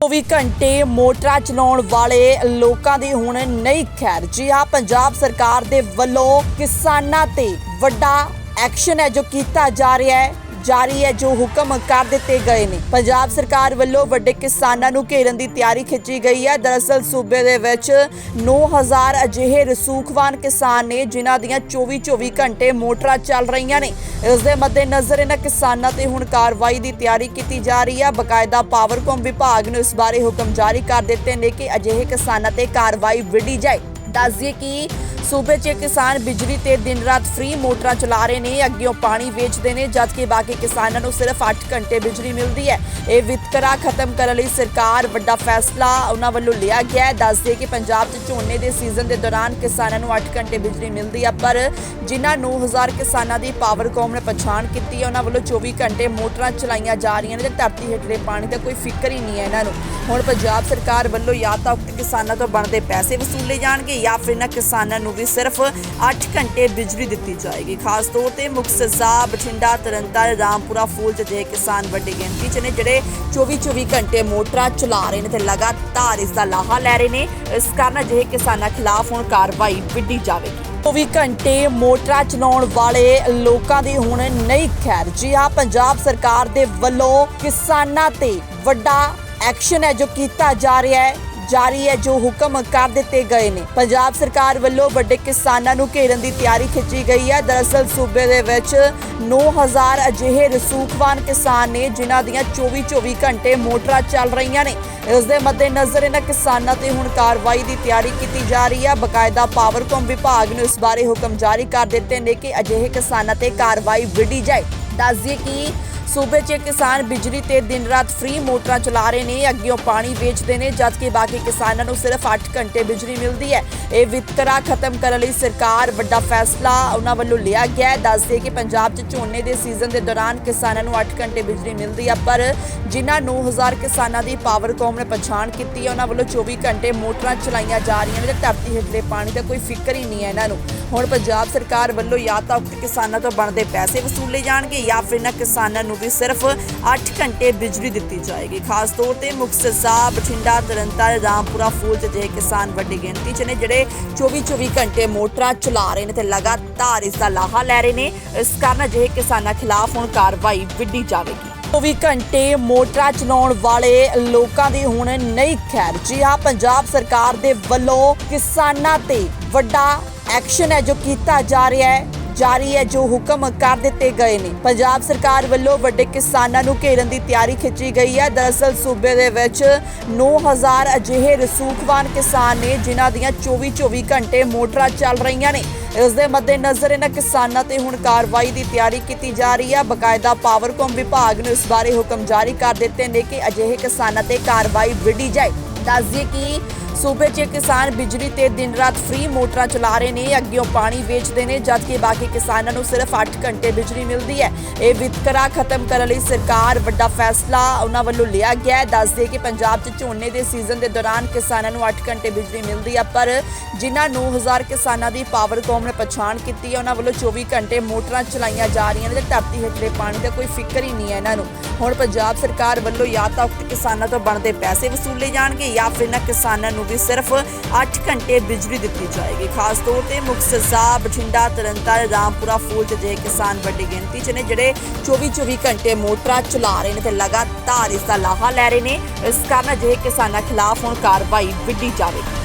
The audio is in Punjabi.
24 ਘੰਟੇ ਮੋਟਰਾਂ ਚਲਾਉਣ ਵਾਲੇ ਲੋਕਾਂ ਦੀ ਹੁਣ ਨਹੀਂ ਖੈਰ। ਜੀ ਹਾਂ, ਪੰਜਾਬ ਸਰਕਾਰ ਦੇ ਵੱਲੋਂ ਕਿਸਾਨਾਂ ਤੇ ਵੱਡਾ ਐਕਸ਼ਨ ਹੈ ਜੋ ਕੀਤਾ ਜਾ ਰਿਹਾ ਹੈ। ਜਾਰੀ ਹੈ, ਜੋ ਹੁਕਮ ਕਰ ਦਿੱਤੇ ਗਏ ਨੇ। ਪੰਜਾਬ ਸਰਕਾਰ ਵੱਲੋਂ ਵੱਡੇ ਕਿਸਾਨਾਂ ਨੂੰ ਘੇਰਨ ਦੀ ਤਿਆਰੀ ਖਿੱਚੀ ਗਈ ਹੈ। ਦਰਅਸਲ, ਸੂਬੇ ਦੇ ਵਿੱਚ 9000 ਅਜਿਹੇ ਰਸੂਖਵਾਨ ਕਿਸਾਨ ਨੇ, ਜਿਨ੍ਹਾਂ ਦੀਆਂ 24-24 ਘੰਟੇ ਮੋਟਰਾਂ ਚੱਲ ਰਹੀਆਂ ਨੇ। ਇਸ ਦੇ ਮੱਦੇਨਜ਼ਰ ਇਹਨਾਂ ਕਿਸਾਨਾਂ ਤੇ ਹੁਣ ਕਾਰਵਾਈ ਦੀ ਤਿਆਰੀ ਕੀਤੀ ਜਾ ਰਹੀ ਹੈ। ਬਕਾਇਦਾ ਪਾਵਰਕੌਮ ਵਿਭਾਗ ਨੇ ਇਸ ਬਾਰੇ ਹੁਕਮ ਜਾਰੀ ਕਰ ਦਿੱਤੇ ਨੇ ਕਿ ਅਜਿਹੇ ਕਿਸਾਨਾਂ ਤੇ ਕਾਰਵਾਈ ਵਿੱਢੀ ਜਾਏ। ਦੱਸ ਕਿ ਸੂਬੇ 'ਚ ਕਿਸਾਨ ਬਿਜਲੀ ਤੇ ਦਿਨ ਰਾਤ ਫ੍ਰੀ ਮੋਟਰਾਂ ਚਲਾ ਰਹੇ ਨੇ, ਅੱਗਿਓਂ ਪਾਣੀ ਵੇਚਦੇ ਨੇ, ਜਦਕਿ ਬਾਕੀ ਕਿਸਾਨਾਂ ਨੂੰ ਸਿਰਫ 8 ਘੰਟੇ ਬਿਜਲੀ ਮਿਲਦੀ ਹੈ। ਇਹ ਵਿਤਕਰਾ ਖਤਮ ਕਰਨ ਲਈ ਸਰਕਾਰ ਵੱਡਾ ਫੈਸਲਾ ਉਹਨਾਂ ਵੱਲੋਂ ਲਿਆ ਗਿਆ ਹੈ। ਦੱਸਦੇ ਕਿ ਪੰਜਾਬ 'ਚ ਝੋਨੇ ਦੇ ਸੀਜ਼ਨ ਦੇ ਦੌਰਾਨ ਕਿਸਾਨਾਂ ਨੂੰ 8 ਘੰਟੇ ਬਿਜਲੀ ਮਿਲਦੀ ਹੈ, ਪਰ ਜਿਨ੍ਹਾਂ 9000 ਕਿਸਾਨਾਂ ਦੀ ਪਾਵਰਕੌਮ ਨੇ ਪਛਾਣ ਕੀਤੀ ਹੈ, ਉਹਨਾਂ ਵੱਲੋਂ 24 ਘੰਟੇ ਮੋਟਰਾਂ ਚਲਾਈਆਂ ਜਾ ਰਹੀਆਂ ਨੇ ਤੇ ਧਰਤੀ ਹੇਠਲੇ ਪਾਣੀ ਦਾ ਕੋਈ ਫਿਕਰ ਹੀ ਨਹੀਂ ਹੈ ਇਹਨਾਂ ਨੂੰ। ਹੁਣ ਪੰਜਾਬ ਸਰਕਾਰ ਵੱਲੋਂ ਜਾਂ ਤਾਂ ਉਕਤ ਕਿਸਾਨਾਂ ਤੋਂ ਬਣਦੇ ਪੈਸੇ ਵਸੂਲੇ ਜਾਣਗੇ ਜਾਂ ਫਿਰ ਇਹਨਾਂ ਕਿਸਾਨਾਂ ਨੂੰ ਵੀ ਸਿਰਫ 8 ਘੰਟੇ ਬਿਜਲੀ ਦਿੱਤੀ ਜਾਏਗੀ। ਖਾਸ ਤੌਰ ਤੇ ਮੁਕਤਸਰ ਸਾਹਿਬ ਬਠਿੰਡਾ, ਤਰਨਤਾਰਨ, ਰਾਮਪੁਰਾ, ਫੂਲ ਚ ਕਿਸਾਨ ਵੱਡੀ ਗਿਣਤੀ ਚ ਨੇ, ਜਿਹੜੇ 24-24 ਘੰਟੇ ਮੋਟਰਾਂ ਚਲਾ ਰਹੇ ਨੇ ਤੇ ਲਗਾਤਾਰ ਇਸ ਦਾ ਲਾਹਾ ਲੈ ਰਹੇ ਨੇ। ਇਸ ਕਾਰਨ ਅਜਿਹੇ ਕਿਸਾਨਾਂ ਖਿਲਾਫ ਹੁਣ ਕਾਰਵਾਈ ਵਿੱਢੀ ਜਾਵੇਗੀ। 24 ਘੰਟੇ ਮੋਟਰਾਂ ਚਲਾਉਣ ਵਾਲੇ ਲੋਕਾਂ ਦੀ ਹੁਣ ਨਹੀਂ ਖੈਰ। ਜੀ ਹਾਂ, ਪੰਜਾਬ ਸਰਕਾਰ ਦੇ ਵੱਲੋਂ ਕਿਸਾਨਾਂ ਤੇ ਵੱਡਾ ਐਕਸ਼ਨ ਹੈ ਜੋ ਕੀਤਾ ਜਾ ਰਿਹਾ ਹੈ। ਜਾਰੀ ਹੈ, ਜੋ ਹੁਕਮ ਕਰ ਦਿੱਤੇ ਗਏ ਨੇ। ਪੰਜਾਬ ਸਰਕਾਰ ਵੱਲੋਂ ਵੱਡੇ ਕਿਸਾਨਾਂ ਨੂੰ ਘੇਰਨ ਦੀ ਤਿਆਰੀ ਖਿੱਚੀ ਗਈ ਹੈ। ਦਰਅਸਲ, ਸੂਬੇ ਦੇ ਵਿੱਚ 9000 ਅਜਿਹੇ ਰਸੂਖਵਾਨ ਕਿਸਾਨ ਨੇ, ਜਿਨ੍ਹਾਂ ਦੀਆਂ 24-24 ਘੰਟੇ ਮੋਟਰਾਂ ਚੱਲ ਰਹੀਆਂ ਨੇ। ਇਸ ਦੇ ਮੱਦੇਨਜ਼ਰ ਇਹਨਾਂ ਕਿਸਾਨਾਂ ਤੇ ਹੁਣ ਕਾਰਵਾਈ ਦੀ ਤਿਆਰੀ ਕੀਤੀ ਜਾ ਰਹੀ ਹੈ। ਬਕਾਇਦਾ ਪਾਵਰਕੌਮ ਵਿਭਾਗ ਨੂੰ ਇਸ ਬਾਰੇ ਹੁਕਮ ਜਾਰੀ ਕਰ ਦਿੱਤੇ ਨੇ ਕਿ ਅਜਿਹੇ ਕਿਸਾਨਾਂ ਤੇ ਕਾਰਵਾਈ ਵਿੱਢੀ ਜਾਏ। ਦੱਸ ਦਈਏ ਕਿ ਸੂਬੇ 'ਚ ਕਿਸਾਨ ਬਿਜਲੀ ਤੇ ਦਿਨ ਰਾਤ ਫ੍ਰੀ ਮੋਟਰਾਂ ਚਲਾ ਰਹੇ ਨੇ, ਅੱਗਿਓਂ ਪਾਣੀ ਵੇਚਦੇ ਨੇ, ਜਦਕਿ ਬਾਕੀ ਕਿਸਾਨਾਂ ਨੂੰ ਸਿਰਫ 8 ਘੰਟੇ ਬਿਜਲੀ ਮਿਲਦੀ ਹੈ। ਇਹ ਵਿਤਕਰਾ ਖਤਮ ਕਰਨ ਲਈ ਸਰਕਾਰ ਵੱਡਾ ਫੈਸਲਾ ਉਹਨਾਂ ਵੱਲੋਂ ਲਿਆ ਗਿਆ ਹੈ। ਦੱਸਦੇ ਕਿ ਪੰਜਾਬ 'ਚ ਝੋਨੇ ਦੇ ਸੀਜ਼ਨ ਦੇ ਦੌਰਾਨ ਕਿਸਾਨਾਂ ਨੂੰ 8 ਘੰਟੇ ਬਿਜਲੀ ਮਿਲਦੀ ਹੈ, ਪਰ ਜਿਨ੍ਹਾਂ 9000 ਕਿਸਾਨਾਂ ਦੀ ਪਾਵਰਕੌਮ ਨੇ ਪਛਾਣ ਕੀਤੀ ਹੈ, ਉਹਨਾਂ ਵੱਲੋਂ 24 ਘੰਟੇ ਮੋਟਰਾਂ ਚਲਾਈਆਂ ਜਾ ਰਹੀਆਂ ਨੇ ਤੇ ਧਰਤੀ ਹੇਠਲੇ ਪਾਣੀ ਦਾ ਕੋਈ ਫਿਕਰ ਹੀ ਨਹੀਂ ਹੈ ਇਹਨਾਂ ਨੂੰ। ਹੁਣ ਪੰਜਾਬ ਸਰਕਾਰ ਵੱਲੋਂ ਜਾਂ ਤਾਂ ਕਿਸਾਨਾਂ ਤੋਂ ਬਣਦੇ ਪੈਸੇ ਵਸੂਲੇ ਜਾਣਗੇ। ਜਾਂ ਫਿਰ ਇਹਨਾਂ ਕਿਸਾਨਾਂ ਨੂੰ ਵੀ ਸਿਰਫ 8 ਘੰਟੇ ਬਿਜਲੀ ਦਿੱਤੀ ਜਾਏਗੀ। ਖਾਸ ਤੌਰ ਤੇ ਮੁਕਤਸਰ ਸਾਹਿਬ ਬਠਿੰਡਾ ਤਰਨਤਾਰਨ ਰਾਮਪੁਰਾ ਫੂਲ ਚ ਜੇ ਕਿਸਾਨ ਵੱਡੀ ਗਿਣਤੀ ਚ ਨੇ, ਜਿਹੜੇ 24-24 ਘੰਟੇ ਮੋਟਰਾਂ ਚਲਾ ਰਹੇ ਨੇ ਤੇ ਲਗਾਤਾਰ ਇਸ ਦਾ ਲਾਹਾ ਲੈ ਰਹੇ ਨੇ। ਇਸ ਕਾਰਨ ਅਜਿਹੇ ਕਿਸਾਨਾਂ ਖਿਲਾਫ ਹੁਣ ਕਾਰਵਾਈ ਵਿੱਢੀ ਜਾਵੇਗੀ। 24 ਘੰਟੇ ਮੋਟਰਾਂ ਚਲਾਉਣ ਵਾਲੇ ਲੋਕਾਂ ਦੀ ਹੁਣ ਨਹੀਂ ਖੈਰ। ਜੀ ਹਾਂ, ਪੰਜਾਬ ਸਰਕਾਰ ਦੇ ਵੱਲੋਂ ਕਿਸਾਨਾਂ ਤੇ ਵੱਡਾ ਐਕਸ਼ਨ ਹੈ ਜੋ ਕੀਤਾ ਜਾ ਰਿਹਾ ਹੈ। ਜਾਰੀ ਹੈ, ਜੋ ਹੁਕਮ ਕਰ ਦਿੱਤੇ ਗਏ ਨੇ। ਪੰਜਾਬ ਸਰਕਾਰ ਵੱਲੋਂ ਵੱਡੇ ਕਿਸਾਨਾਂ ਨੂੰ ਘੇਰਨ ਦੀ ਤਿਆਰੀ ਖਿੱਚੀ ਗਈ ਹੈ। ਦਰਅਸਲ, ਸੂਬੇ ਦੇ ਵਿੱਚ 9000 ਅਜਿਹੇ ਰਸੂਖਵਾਨ ਕਿਸਾਨ ਨੇ, ਜਿਨ੍ਹਾਂ ਦੀਆਂ 24-24 ਘੰਟੇ ਮੋਟਰਾਂ ਚੱਲ ਰਹੀਆਂ ਨੇ। ਇਸ ਦੇ ਮੱਦੇਨਜ਼ਰ ਇਹਨਾਂ ਕਿਸਾਨਾਂ ਤੇ ਹੁਣ ਕਾਰਵਾਈ ਦੀ ਤਿਆਰੀ ਕੀਤੀ ਜਾ ਰਹੀ ਹੈ। ਬਕਾਇਦਾ ਪਾਵਰਕੌਮ ਵਿਭਾਗ ਨੇ ਇਸ ਬਾਰੇ ਹੁਕਮ ਜਾਰੀ ਕਰ ਦਿੱਤੇ ਨੇ ਕਿ ਅਜਿਹੇ ਕਿਸਾਨਾਂ ਤੇ ਕਾਰਵਾਈ ਵਿੱਢੀ ਜਾਏ। ਦੱਸ ਕਿ ਸੂਬੇ 'ਚ ਕਿਸਾਨ ਬਿਜਲੀ ਤੇ ਦਿਨ ਰਾਤ ਫ੍ਰੀ ਮੋਟਰਾਂ ਚਲਾ ਰਹੇ ਨੇ, ਅੱਗਿਓਂ ਪਾਣੀ ਵੇਚਦੇ ਨੇ, ਜਦਕਿ ਬਾਕੀ ਕਿਸਾਨਾਂ ਨੂੰ ਸਿਰਫ 8 ਘੰਟੇ ਬਿਜਲੀ ਮਿਲਦੀ ਹੈ। ਇਹ ਵਿਤਕਰਾ ਖਤਮ ਕਰਨ ਲਈ ਸਰਕਾਰ ਵੱਡਾ ਫੈਸਲਾ ਉਹਨਾਂ ਵੱਲੋਂ ਲਿਆ ਗਿਆ ਹੈ। ਦੱਸਦੇ ਕਿ ਪੰਜਾਬ 'ਚ ਝੋਨੇ ਦੇ ਸੀਜ਼ਨ ਦੇ ਦੌਰਾਨ ਕਿਸਾਨਾਂ ਨੂੰ 8 ਘੰਟੇ ਬਿਜਲੀ ਮਿਲਦੀ ਹੈ, ਪਰ ਜਿਨ੍ਹਾਂ 9000 ਕਿਸਾਨਾਂ ਦੀ ਪਾਵਰਕੌਮ ਨੇ ਪਛਾਣ ਕੀਤੀ ਹੈ, ਉਹਨਾਂ ਵੱਲੋਂ 24 ਘੰਟੇ ਮੋਟਰਾਂ ਚਲਾਈਆਂ ਜਾ ਰਹੀਆਂ ਨੇ ਤੇ ਧਰਤੀ ਹੇਠਲੇ ਪਾਣੀ ਦਾ ਕੋਈ ਫਿਕਰ ਹੀ ਨਹੀਂ ਹੈ ਇਹਨਾਂ ਨੂੰ। ਹੁਣ ਪੰਜਾਬ ਸਰਕਾਰ ਵੱਲੋਂ ਜਾਂ ਤਾਂ ਉਕਤ ਕਿਸਾਨਾਂ ਤੋਂ ਬਣਦੇ ਪੈਸੇ ਵਸੂਲੇ ਜਾਣਗੇ ਜਾਂ ਫਿਰ ਇਹਨਾਂ ਕਿਸਾਨਾਂ ਨੂੰ ਵੀ ਸਿਰਫ 8 ਘੰਟੇ ਬਿਜਲੀ ਦਿੱਤੀ ਜਾਏਗੀ। ਖਾਸ ਤੌਰ ਤੇ ਮੁਕਤਸਰ ਸਾਹਿਬ ਬਠਿੰਡਾ ਤਰਨਤਾਰਨ ਰਾਮਪੁਰਾ, ਫੂਲ ਚ ਜੇ ਕਿਸਾਨ ਵੱਡੀ ਗਿਣਤੀ ਚ ਨੇ, ਜਿਹੜੇ 24-24 ਘੰਟੇ ਮੋਟਰਾਂ ਚਲਾ ਰਹੇ ਨੇ ਤੇ ਲਗਾਤਾਰ ਇਸ ਦਾ ਲਾਹਾ ਲੈ ਰਹੇ ਨੇ। ਇਸ ਕਾਰਨ ਅਜਿਹੇ ਕਿਸਾਨਾਂ ਖਿਲਾਫ ਹੁਣ ਕਾਰਵਾਈ ਵਿੱਢੀ ਜਾਵੇਗੀ।